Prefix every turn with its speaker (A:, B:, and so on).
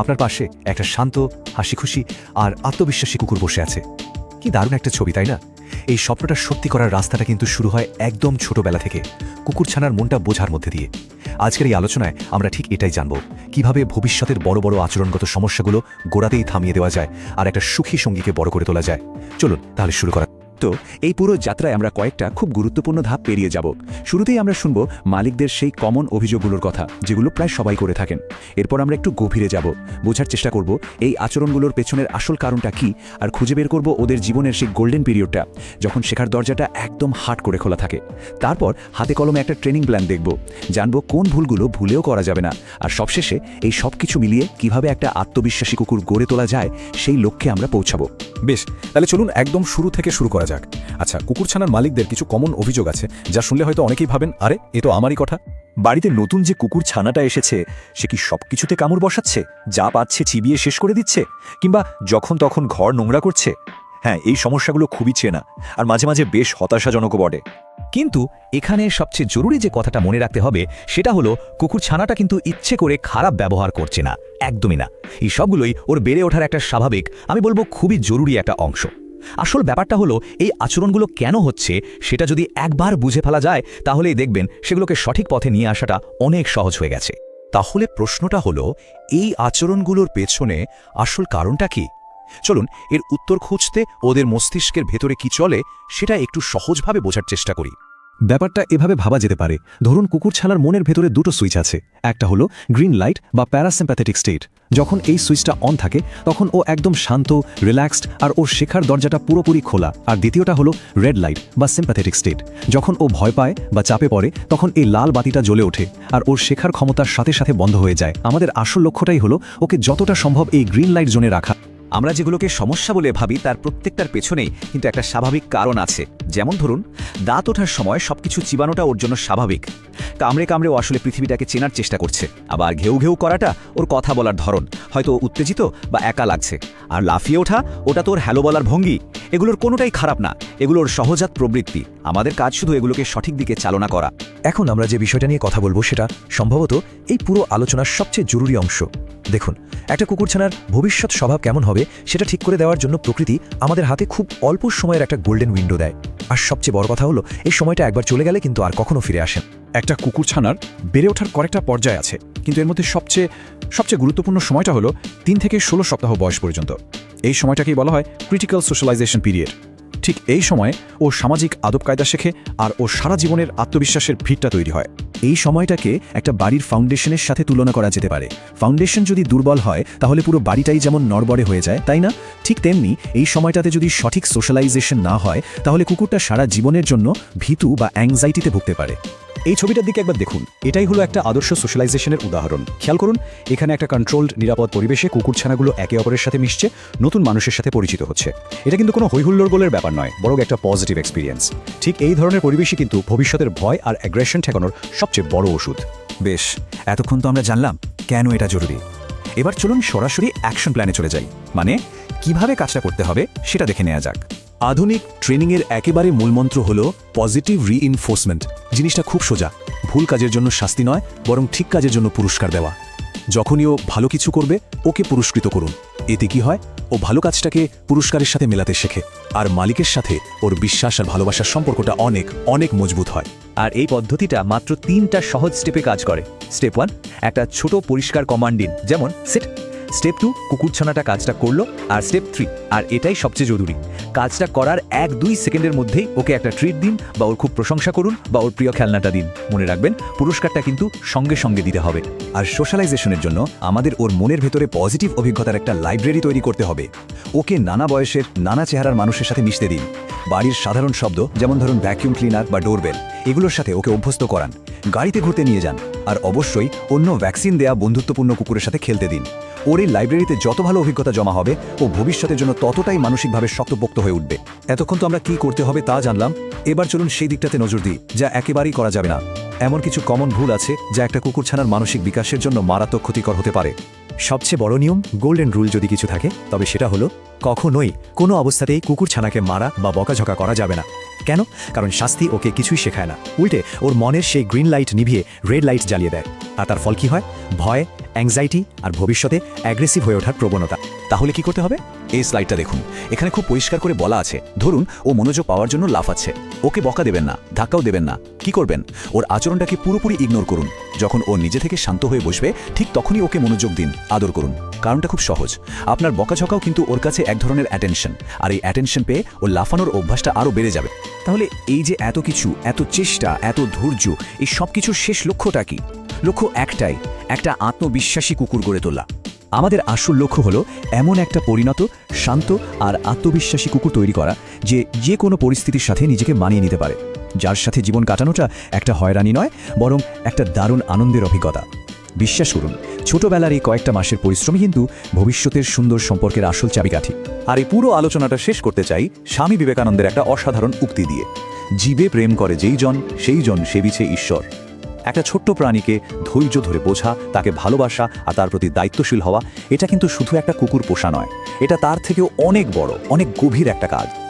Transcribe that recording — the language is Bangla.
A: আপনার পাশে একটা শান্ত হাসি খুশি আর আত্মবিশ্বাসী কুকুর বসে আছে। কি দারুণ একটা ছবি, তাই না? এই স্বপ্নটা সত্যি করার রাস্তাটা কিন্তু শুরু হয় একদম ছোটবেলা থেকে কুকুরছানার মনটা বোঝার মধ্যে দিয়ে। আজকের এই আলোচনায় আমরা ঠিক এটাই জানব, কীভাবে ভবিষ্যতের বড় বড় আচরণগত সমস্যাগুলো গোড়াতেই থামিয়ে দেওয়া যায় আর একটা সুখী সঙ্গীকে বড় করে তোলা যায়। চলুন, তাহলে শুরু করা
B: তো এই পুরো যাত্রায় আমরা কয়েকটা খুব গুরুত্বপূর্ণ ধাপ পেরিয়ে যাব। শুরুতেই আমরা শুনব মালিকদের সেই কমন অভিযোগগুলোর কথা, যেগুলো প্রায় সবাই করে থাকেন। এরপর আমরা একটু গভীরে যাব, বোঝার চেষ্টা করব এই আচরণগুলোর পেছনের আসল কারণটা কি, আর খুঁজে বের করব ওদের জীবনের সেই গোল্ডেন পিরিয়ডটা, যখন শেখার দরজাটা একদম হাট করে খোলা থাকে। তারপর হাতে কলমে একটা ট্রেনিং প্ল্যান দেখব, জানব কোন ভুলগুলো ভুলেও করা যাবে না, আর সবশেষে এই সব কিছু মিলিয়ে কীভাবে একটা আত্মবিশ্বাসী কুকুর গড়ে তোলা যায়, সেই লক্ষ্যে আমরা পৌঁছাবো।
C: বেশ, তাহলে চলুন একদম শুরু থেকে শুরু করা যাক। আচ্ছা কুকুরছানার মালিকদের কিছু কমন অভিযোগ আছে, যা শুনলে হয়তো অনেকেই ভাবেন, আরে, এ তো আমারই কথা।
D: বাড়িতে নতুন যে কুকুর ছানাটা এসেছে, সে কি সবকিছুতে কামড় বসাচ্ছে? যা পাচ্ছে চিবিয়ে শেষ করে দিচ্ছে? কিংবা যখন তখন ঘর নোংরা করছে? হ্যাঁ এই সমস্যাগুলো খুবই চেনা, আর মাঝে মাঝে বেশ হতাশাজনকও বটে।
E: কিন্তু এখানে সবচেয়ে জরুরি যে কথাটা মনে রাখতে হবে, সেটা হলো, কুকুর ছানাটা কিন্তু ইচ্ছে করে খারাপ ব্যবহার করছে না, একদমই না। এই সবগুলোই ওর বেড়ে ওঠার একটা স্বাভাবিক, আমি বলব খুবই জরুরি একটা অংশ। আসল ব্যাপারটা হলো, এই আচরণগুলো কেন হচ্ছে সেটা যদি একবার বুঝে ফেলা যায়, তাহলেই দেখবেন সেগুলোকে সঠিক পথে নিয়ে আসাটা অনেক সহজ হয়ে গেছে।
A: তাহলে প্রশ্নটা হলো, এই আচরণগুলোর পেছনে আসল কারণটা কি? চলুন, এর উত্তর খুঁজতে ওদের মস্তিষ্কের ভেতরে কি চলে সেটা একটু সহজভাবে বোঝার চেষ্টা করি।
C: ব্যাপারটা এভাবে ভাবা যেতে পারে। ধরুন, কুকুর ছানার মনের ভেতরে দুটো সুইচ আছে। একটা হলো গ্রিন লাইট বা প্যারাসিম্প্যাথেটিক স্টেট। যখন এই সুইচটা অন থাকে, তখন ও একদম শান্ত রিল্যাক্সড আর ওর শেখার দরজাটা পুরোপুরি খোলা। আর দ্বিতীয়টা হলো রেড লাইট বা সিম্প্যাথেটিক স্টেট যখন ও ভয় পায় বা চাপে পড়ে, তখন এই লাল বাতিটা জ্বলে ওঠে, আর ওর শেখার ক্ষমতার সাথে সাথে বন্ধ হয়ে যায়। আমাদের আসল লক্ষ্যটাই হলো ওকে যতটা সম্ভব এই গ্রিন লাইট জোনে রাখা।
B: আমরা যেগুলোকে সমস্যা বলে ভাবি, তার প্রত্যেকটার পেছনেই কিন্তু একটা স্বাভাবিক কারণ আছে। যেমন ধরুন, দাঁত ওঠার সময় সবকিছু চিবানোটা ওর জন্য স্বাভাবিক। কামড়ে কামড়ে ও আসলে পৃথিবীটাকে চেনার চেষ্টা করছে। আবার ঘেউ ঘেউ করাটা ওর কথা বলার ধরন। হয়তো উত্তেজিত বা একা লাগছে। আর লাফিয়ে ওঠা, ওটা তোর হ্যালো বলার ভঙ্গি। এগুলোর কোনোটাই খারাপ না। এগুলোর সহজাত প্রবৃত্তি। আমাদের কাজ শুধু এগুলোকে সঠিক দিকে চালনা করা।
A: এখন আমরা যে বিষয়টা নিয়ে কথা বলব সেটা সম্ভবত এই পুরো আলোচনার সবচেয়ে জরুরি অংশ। দেখুন, একটা কুকুরছানার ভবিষ্যৎ স্বভাব কেমন হবে সেটা ঠিক করে দেওয়ার জন্য প্রকৃতি আমাদের হাতে খুব অল্প সময়ের একটা গোল্ডেন উইন্ডো দেয়। আর সবচেয়ে বড় কথা হলো, এই সময়টা একবার চলে গেলে কিন্তু আর কখনো ফিরে আসেন
C: একটা কুকুরছানার বেড়ে ওঠার কয়েকটা পর্যায় আছে, কিন্তু এর মধ্যে সবচেয়ে সবচেয়ে গুরুত্বপূর্ণ সময়টা হলো তিন থেকে ষোলো সপ্তাহ বয়স পর্যন্ত। এই সময়টাকেই বলা হয় ক্রিটিক্যাল সোশ্যালাইজেশন পিরিয়ড ঠিক এই সময়ে ও সামাজিক আদব কায়দা শেখে আর ও সারা জীবনের আত্মবিশ্বাসের ভিড়টা তৈরি হয়।
D: এই সময়টাকে একটা বাড়ির ফাউন্ডেশনের সাথে তুলনা করা যেতে পারে। ফাউন্ডেশন যদি দুর্বল হয়, তাহলে পুরো বাড়িটাই যেমন নড়বড়ে হয়ে যায়, তাই না? ঠিক তেমনি এই সময়টাতে যদি সঠিক সোশ্যালাইজেশন না হয়, তাহলে কুকুরটা সারা জীবনের জন্য ভীতু বা অ্যাংজাইটিতে ভুগতে পারে।
C: এই ছবিটার দিকে একবার দেখুন। এটাই হলো একটা আদর্শ সোশ্যালাইজেশনের উদাহরণ। খেয়াল করুন, এখানে একটা কন্ট্রোলড নিরাপদ পরিবেশে কুকুরছানাগুলো একে অপরের সাথে মিশছে, নতুন মানুষের সাথে পরিচিত হচ্ছে। এটা কিন্তু কোনো হৈহুল্লোর গোলের ব্যাপার নয়, বরং একটা পজিটিভ এক্সপিরিয়েন্স ঠিক এই ধরনের পরিবেশই কিন্তু ভবিষ্যতের ভয় আর অ্যাগ্রেশন ঠেকানোর সবচেয়ে বড় ওষুধ।
D: বেশ, এতক্ষণ তো আমরা জানলাম কেন এটা জরুরি। এবার চলুন সরাসরি অ্যাকশন প্ল্যানে চলে যাই। মানে কীভাবে কাজটা করতে হবে সেটা দেখে নেওয়া যাক। আধুনিক ট্রেনিংয়ের একেবারে মূলমন্ত্র হল পজিটিভ রিইনফোর্সমেন্ট জিনিসটা খুব সোজা। ভুল কাজের জন্য শাস্তি নয়, বরং ঠিক কাজের জন্য পুরস্কার দেওয়া। যখনই ও ভালো কিছু করবে, ওকে পুরস্কৃত করুন। এতে কি হয়? ও ভালো কাজটাকে পুরস্কারের সাথে মেলাতে শেখে। আর মালিকের সাথে ওর বিশ্বাস আর ভালোবাসার সম্পর্কটা অনেক অনেক মজবুত হয়।
B: আর এই পদ্ধতিটা মাত্র তিনটা সহজ স্টেপে কাজ করে। স্টেপ ওয়ান একটা ছোট পরিষ্কার কমান্ড দিন যেমন সিট স্টেপ টু কুকুরছানাটা কাজটা করল, আর স্টেপ থ্রি আর এটাই সবচেয়ে জরুরি। কাজটা করার এক দুই সেকেন্ডের মধ্যেই ওকে একটা ট্রিট দিন, বা ওর খুব প্রশংসা করুন, বা ওর প্রিয় খেলনাটা দিন। মনে রাখবেন, পুরস্কারটা কিন্তু সঙ্গে সঙ্গে দিতে হবে।
D: আর সোশ্যালাইজেশনের জন্য আমাদের ওর মনের ভেতরে পজিটিভ অভিজ্ঞতার একটা লাইব্রেরি তৈরি করতে হবে। ওকে নানা বয়সের, নানা চেহারার মানুষের সাথে মিশতে দিন। বাড়ির সাধারণ শব্দ, যেমন ধরুন ভ্যাকিউম ক্লিনার বা ডোরবেল এগুলোর সাথে ওকে অভ্যস্ত করান। গাড়িতে ঘুরতে নিয়ে যান। আর অবশ্যই অন্য ভ্যাকসিন দেয়া বন্ধুত্বপূর্ণ কুকুরের সাথে খেলতে দিন। ওর এই লাইব্রেরিতে যত ভালো অভিজ্ঞতা জমা হবে, ও ভবিষ্যতের জন্য ততটাই মানসিকভাবে শক্তপোক্ত হয়ে উঠবে। এতক্ষণ তো আমরা কি করতে হবে তা জানলাম। এবার চলুন সেই দিকটাতে নজর দিই, যা একেবারেই করা যাবে না। এমন কিছু কমন ভুল আছে, যা একটা কুকুরছানার মানসিক বিকাশের জন্য মারাত্মক ক্ষতিকর হতে পারে।
A: সবচেয়ে বড় নিয়ম গোল্ডেন রুল যদি কিছু থাকে, তবে সেটা হলো, কখনোই কোনো অবস্থাতেই কুকুরছানাকে মারা বা বকাঝকা করা যাবে না।
C: কেন? কারণ শাস্তি ওকে কিছুই শেখায় না। উল্টে, ওর মনের সেই গ্রিন লাইট নিভিয়ে রেড লাইট জ্বালিয়ে দেয়। আর তার ফল কি হয়? ভয় অ্যাংজাইটি আর ভবিষ্যতে অ্যাগ্রেসিভ হয়ে ওঠার প্রবণতা।
B: তাহলে কি করতে হবে? এই স্লাইডটা দেখুন। এখানে খুব পরিষ্কার করে বলা আছে। ধরুন, ও মনোযোগ পাওয়ার জন্য লাফাচ্ছে। ওকে বকা দেবেন না, ধাক্কাও দেবেন না। কি করবেন? ওর আচরণটাকে পুরোপুরি ইগনোর করুন। যখন ও নিজে থেকে শান্ত হয়ে বসবে, ঠিক তখনই ওকে মনোযোগ দিন, আদর করুন। কারণটা খুব সহজ। আপনার বকাঝকাও কিন্তু ওর কাছে এক ধরনের অ্যাটেনশন আর এই অ্যাটেনশন পেয়ে ও লাফানোর অভ্যাসটা আরও বেড়ে যাবে।
D: তাহলে এই যে এত কিছু, এত চেষ্টা, এত ধৈর্য, এই সব কিছুর শেষ লক্ষ্যটা কি? লক্ষ্য একটাই, একটা আত্মবিশ্বাসী কুকুর গড়ে তোলা।
B: আমাদের আসল লক্ষ্য হলো এমন একটা পরিণত, শান্ত আর আত্মবিশ্বাসী কুকুর তৈরি করা যে যে কোনো পরিস্থিতির সাথে নিজেকে মানিয়ে নিতে পারে। যার সাথে জীবন কাটানোটা একটা হয়রানি নয়, বরং একটা দারুণ আনন্দের অভিজ্ঞতা। বিশ্বাস করুন, ছোটবেলার এই কয়েকটা মাসের পরিশ্রমই কিন্তু ভবিষ্যতের সুন্দর সম্পর্কের আসল চাবিকাঠি।
D: আর এই পুরো আলোচনাটা শেষ করতে চাই স্বামী বিবেকানন্দের একটা অসাধারণ উক্তি দিয়ে। জীবে প্রেম করে যেই জন, সেই জন সেবিছে ঈশ্বর। একটা ছোট্ট প্রাণীকে ধৈর্য ধরে বোঝা, তাকে ভালোবাসা আর তার প্রতি দায়িত্বশীল হওয়া, এটা কিন্তু শুধু একটা কুকুর পোষা নয়। এটা তার থেকেও অনেক বড়, অনেক গভীর একটা কাজ।